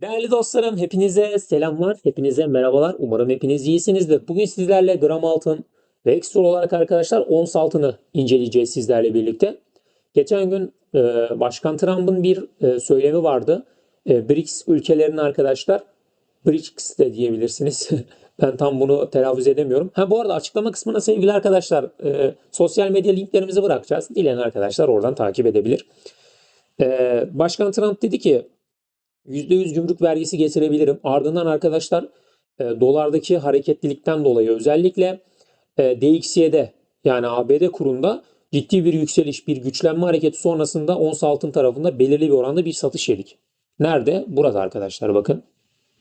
Değerli dostlarım, hepinize selamlar, hepinize merhabalar. Umarım hepiniz iyisinizdir. Bugün sizlerle gram altın ve ekstra olarak arkadaşlar ons altını inceleyeceğiz sizlerle birlikte. Geçen gün e, Başkan Trump'ın bir e, söylemi vardı. E, BRICS ülkelerinin arkadaşlar, BRICS de diyebilirsiniz. ben tam bunu telaffuz edemiyorum. Ha bu arada açıklama kısmına sevgili arkadaşlar, e, sosyal medya linklerimizi bırakacağız. Dileyen arkadaşlar oradan takip edebilir. E, Başkan Trump dedi ki %100 gümrük vergisi getirebilirim. Ardından arkadaşlar e, dolardaki hareketlilikten dolayı özellikle e, DXY'de yani ABD kurunda ciddi bir yükseliş, bir güçlenme hareketi sonrasında ons altın tarafında belirli bir oranda bir satış yedik. Nerede? Burada arkadaşlar bakın.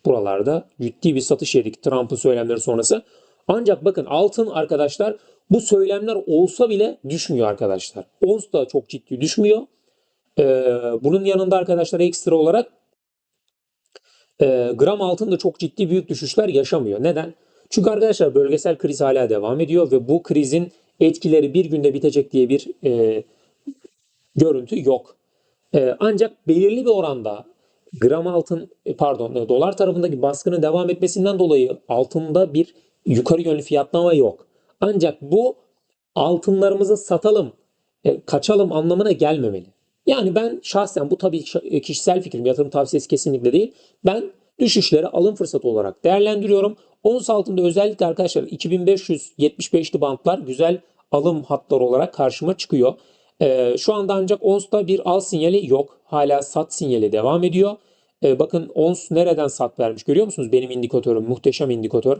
Buralarda ciddi bir satış yedik Trump'ın söylemleri sonrası. Ancak bakın altın arkadaşlar bu söylemler olsa bile düşmüyor arkadaşlar. Ons da çok ciddi düşmüyor. Ee, bunun yanında arkadaşlar ekstra olarak e, gram altın da çok ciddi büyük düşüşler yaşamıyor. Neden? Çünkü arkadaşlar bölgesel kriz hala devam ediyor ve bu krizin etkileri bir günde bitecek diye bir e, görüntü yok. E, ancak belirli bir oranda gram altın e, pardon e, dolar tarafındaki baskının devam etmesinden dolayı altında bir yukarı yönlü fiyatlama yok. Ancak bu altınlarımızı satalım, e, kaçalım anlamına gelmemeli. Yani ben şahsen bu tabii kişisel fikrim, yatırım tavsiyesi kesinlikle değil. Ben düşüşleri alım fırsatı olarak değerlendiriyorum. Ons altında özellikle arkadaşlar 2575'li bantlar güzel alım hatları olarak karşıma çıkıyor. Ee, şu anda ancak onsta bir al sinyali yok. Hala sat sinyali devam ediyor. Ee, bakın ons nereden sat vermiş görüyor musunuz? Benim indikatörüm muhteşem indikatör.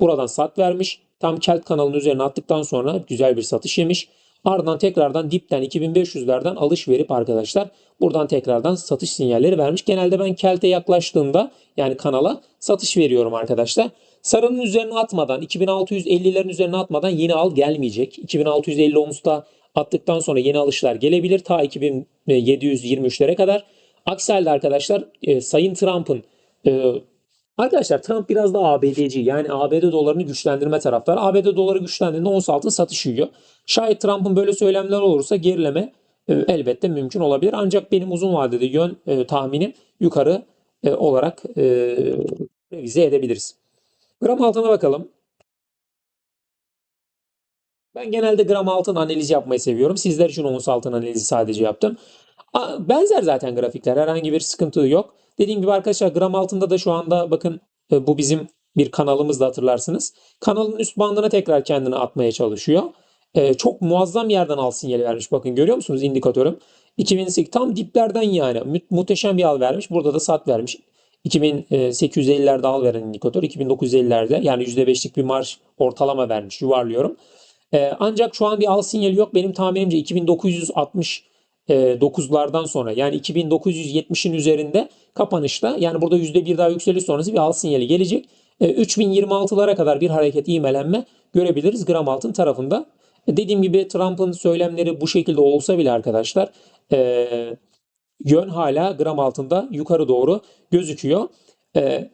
Buradan sat vermiş. Tam kelt kanalının üzerine attıktan sonra güzel bir satış yemiş. Ardından tekrardan dipten 2500'lerden alış verip arkadaşlar buradan tekrardan satış sinyalleri vermiş. Genelde ben kelte yaklaştığımda yani kanala satış veriyorum arkadaşlar. Sarının üzerine atmadan 2650'lerin üzerine atmadan yeni al gelmeyecek. 2650 onsta attıktan sonra yeni alışlar gelebilir ta 2723'lere kadar. Aksi halde arkadaşlar e, Sayın Trump'ın e, Arkadaşlar Trump biraz da ABD'ci yani ABD dolarını güçlendirme taraftarı. ABD doları güçlendiğinde ons altın satış yiyor. Şayet Trump'ın böyle söylemler olursa gerileme e, elbette mümkün olabilir. Ancak benim uzun vadede yön e, tahminim yukarı e, olarak e, revize edebiliriz. Gram altına bakalım. Ben genelde gram altın analizi yapmayı seviyorum. Sizler için ons altın analizi sadece yaptım. Benzer zaten grafikler. Herhangi bir sıkıntı yok. Dediğim gibi arkadaşlar gram altında da şu anda bakın e, bu bizim bir kanalımız da hatırlarsınız. Kanalın üst bandına tekrar kendini atmaya çalışıyor. E, çok muazzam yerden al sinyali vermiş. Bakın görüyor musunuz indikatörüm? 2008 tam diplerden yani Mü- muhteşem bir al vermiş. Burada da sat vermiş. 2850'lerde al veren indikatör 2950'lerde yani %5'lik bir marş ortalama vermiş yuvarlıyorum. E, ancak şu an bir al sinyali yok. Benim tahminimce 2960 e, 9'lardan sonra yani 2970'in üzerinde kapanışta yani burada %1 daha yükseliş sonrası bir al sinyali gelecek. E, 3026'lara kadar bir hareket ivmelenme görebiliriz gram altın tarafında. E, Dediğim gibi Trump'ın söylemleri bu şekilde olsa bile arkadaşlar e, yön hala gram altında yukarı doğru gözüküyor. E,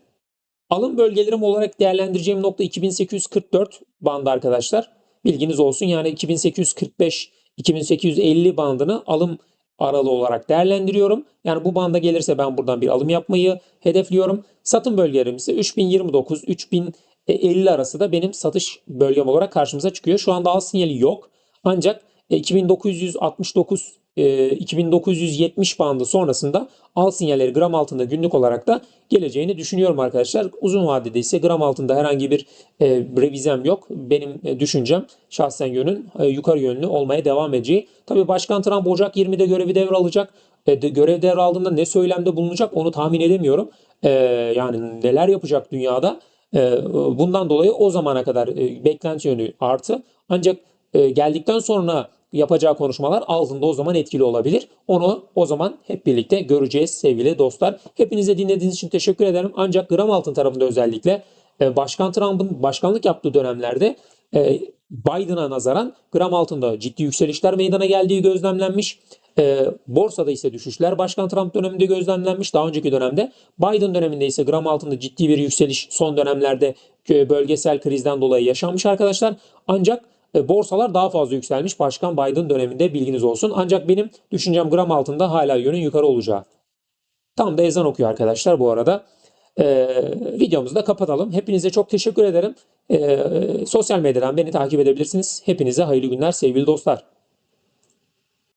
alım bölgelerim olarak değerlendireceğim nokta 2844 bandı arkadaşlar. Bilginiz olsun yani 2845 2850 bandını alım aralığı olarak değerlendiriyorum. Yani bu banda gelirse ben buradan bir alım yapmayı hedefliyorum. Satım bölgelerim ise 3029 3050 arası da benim satış bölgem olarak karşımıza çıkıyor. Şu anda al sinyali yok. Ancak 2969 e, 2970 bandı sonrasında al sinyalleri gram altında günlük olarak da geleceğini düşünüyorum arkadaşlar. Uzun vadede ise gram altında herhangi bir e, revizem yok. Benim e, düşüncem şahsen yönün e, yukarı yönlü olmaya devam edeceği. Tabii Başkan Trump Ocak 20'de görevi devralacak. E, de, görev devraldığında ne söylemde bulunacak onu tahmin edemiyorum. E, yani neler yapacak dünyada. E, bundan dolayı o zamana kadar e, beklenti yönü artı. Ancak e, geldikten sonra yapacağı konuşmalar altında o zaman etkili olabilir. Onu o zaman hep birlikte göreceğiz sevgili dostlar. Hepinize dinlediğiniz için teşekkür ederim. Ancak gram altın tarafında özellikle e, Başkan Trump'ın başkanlık yaptığı dönemlerde e, Biden'a nazaran gram altında ciddi yükselişler meydana geldiği gözlemlenmiş. E, borsada ise düşüşler Başkan Trump döneminde gözlemlenmiş. Daha önceki dönemde Biden döneminde ise gram altında ciddi bir yükseliş son dönemlerde bölgesel krizden dolayı yaşanmış arkadaşlar. Ancak borsalar daha fazla yükselmiş Başkan Biden döneminde bilginiz olsun. Ancak benim düşüncem gram altında hala yönün yukarı olacağı. Tam da ezan okuyor arkadaşlar bu arada. Ee, videomuzu da kapatalım. Hepinize çok teşekkür ederim. Ee, sosyal medyadan beni takip edebilirsiniz. Hepinize hayırlı günler sevgili dostlar.